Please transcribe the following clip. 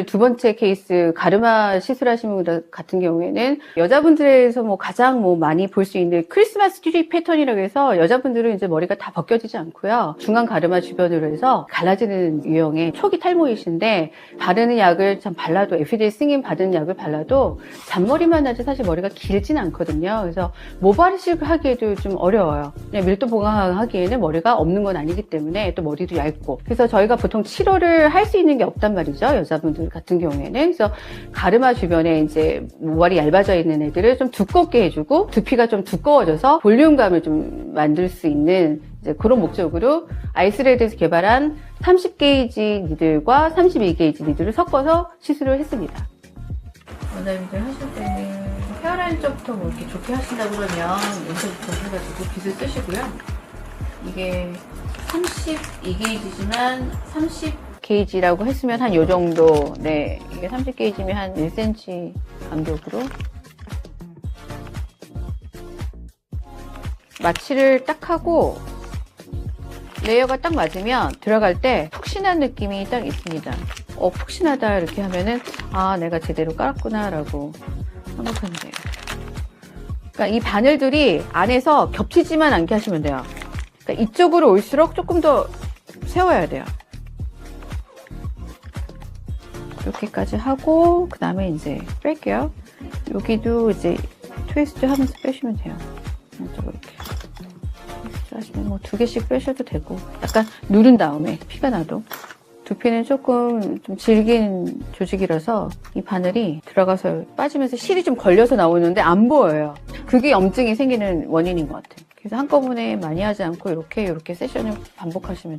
오늘 두 번째 케이스 가르마 시술하신 분 같은 경우에는 여자분들에서 뭐 가장 뭐 많이 볼 수 있는 크리스마스 트리 패턴이라고 해서 여자분들은 이제 머리가 다 벗겨지지 않고요. 중간 가르마 주변으로 해서 갈라지는 유형의 초기 탈모이신데 바르는 약을 참 발라도 FDA 승인 받은 약을 발라도 잔머리만 나지 사실 머리가 길진 않거든요. 그래서 모발이식 하기에도 좀 어려워요. 그냥 밀도 보강하기에는 머리가 없는 건 아니기 때문에 또 머리도 얇고. 그래서 저희가 보통 치료를 할 수 있는 게 없단 말이죠. 여자분들 같은 경우에는. 그래서 가르마 주변에 이제 모발이 얇아져 있는 애들을 좀 두껍게 해주고 두피가 좀 두꺼워져서 볼륨감을 좀 만들 수 있는 그런 목적으로 아이스레드에서 개발한 30게이지 니들과 32게이지 니들을 섞어서 시술을 했습니다. 원장님들 하실 때는 헤어라인 쪽부터 뭐 이렇게 좋게 하신다 그러면 연세부터 해가지고 빗을 쓰시고요. 이게 32게이지지만 30 게이지라고 했으면 한 요 정도, 네. 이게 30 게이지면 한 1cm 간격으로. 마취를 딱 하고, 레이어가 딱 맞으면 들어갈 때 푹신한 느낌이 딱 있습니다. 어, 푹신하다 이렇게 하면은, 아, 내가 제대로 깔았구나라고 생각하면 돼요. 그러니까 이 바늘들이 안에서 겹치지만 않게 하시면 돼요. 그러니까 이쪽으로 올수록 조금 더 세워야 돼요. 이렇게까지 하고 그 다음에 이제 뺄게요. 여기도 이제 트위스트 하면서 빼시면 돼요. 이쪽으로 이렇게 트위스트 하시면 뭐 두 개씩 빼셔도 되고 약간 누른 다음에 피가 나도 두피는 조금 좀 질긴 조직이라서 이 바늘이 들어가서 빠지면서 실이 좀 걸려서 나오는데 안 보여요. 그게 염증이 생기는 원인인 것 같아요. 그래서 한꺼번에 많이 하지 않고 이렇게 이렇게 세션을 반복하시면 돼요.